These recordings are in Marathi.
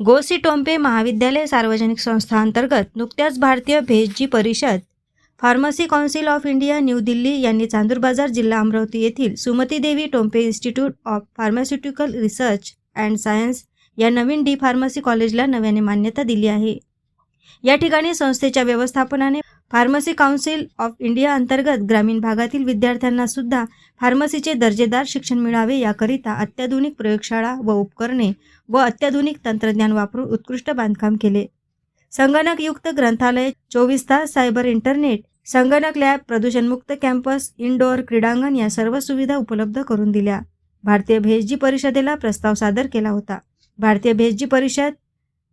गोसी टोंपे महाविद्यालय सार्वजनिक संस्था अंतर्गत नुकत्याच भारतीय भेषजी परिषद pharmacy council of India New Delhi यांनी चांदूर बाजार जिल्हा अमरावती येथील Sumati Devi Tompe institute of pharmaceutical research and science या नवीन डी फार्मसी कॉलेजला नव्याने मान्यता दिली आहे. या ठिकाणी संस्थेच्या व्यवस्थापनाने फार्मसी काउन्सिल ऑफ इंडिया अंतर्गत ग्रामीण भागातील विद्यार्थ्यांना सुद्धा फार्मसीचे दर्जेदार शिक्षण मिळावे याकरिता अत्याधुनिक प्रयोगशाळा व उपकरणे व अत्याधुनिक तंत्रज्ञान वापरून उत्कृष्ट बांधकाम केले. संगणकयुक्त ग्रंथालय चोवीस तास सायबर इंटरनेट संगणक लॅब प्रदूषणमुक्त कॅम्पस इनडोअर क्रीडांगण या सर्व सुविधा उपलब्ध करून दिल्या. भारतीय भेसजी परिषदेला प्रस्ताव सादर केला होता. भारतीय भेसजी परिषद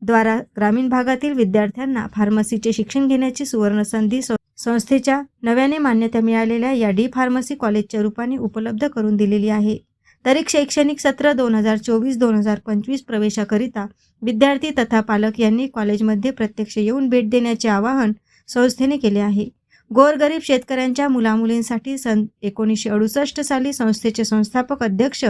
द्वारा ग्रामीण भागातील विद्यार्थ्यांना फार्मसीचे शिक्षण घेण्याची सुवर्ण संधी सं- संस्थेच्या नव्याने मान्यता मिळालेल्या या डी फार्मसी कॉलेजच्या रूपाने उपलब्ध करून दिलेली आहे. तरी शैक्षणिक सत्र दोन हजार चोवीस दोन हजार पंचवीस प्रवेशाकरिता विद्यार्थी तथा पालक यांनी कॉलेजमध्ये प्रत्यक्ष येऊन भेट देण्याचे आवाहन संस्थेने केले आहे. गोरगरीब शेतकऱ्यांच्या मुलामुलींसाठी सन एकोणीसशे अडुसष्ट साली संस्थेचे संस्थापक अध्यक्ष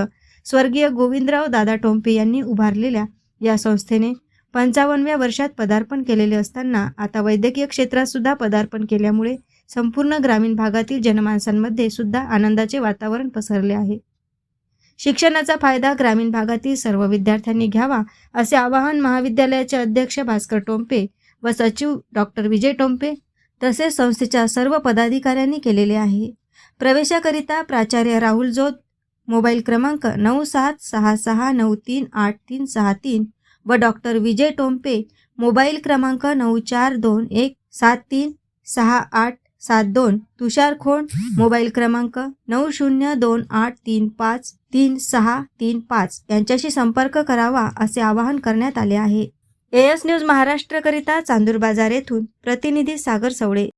स्वर्गीय गोविंदराव दादा टोंपे यांनी उभारलेल्या या संस्थेने पंचावन्नव्या वर्षात पदार्पण केलेले असताना आता वैद्यकीय क्षेत्रात सुद्धा पदार्पण केल्यामुळे संपूर्ण ग्रामीण भागातील जनमानसांमध्ये सुद्धा आनंदाचे वातावरण पसरले आहे. शिक्षणाचा फायदा ग्रामीण भागातील सर्व विद्यार्थ्यांनी घ्यावा असे आवाहन महाविद्यालयाचे अध्यक्ष भास्कर टोंपे व सचिव डॉक्टर विजय टोंपे तसेच संस्थेच्या सर्व पदाधिकाऱ्यांनी केलेले आहे. प्रवेशाकरिता प्राचार्य राहुल जोत मोबाईल क्रमांक नऊ सात सहा सहा नऊ तीन आठ तीन सहा तीन व डॉक्टर विजय टोंपे मोबाईल क्रमांक नऊ चार दोन एक सात तीन सहा आठ सात दोन तुषार खोंड मोबाईल क्रमांक नऊ शून्य दोन आठ तीन पाच तीन सहा तीन पाच यांच्याशी संपर्क करावा असे आवाहन करण्यात आले आहे. एएस न्यूज महाराष्ट्रकरिता चांदूर बाजार येथून प्रतिनिधी सागर सवडे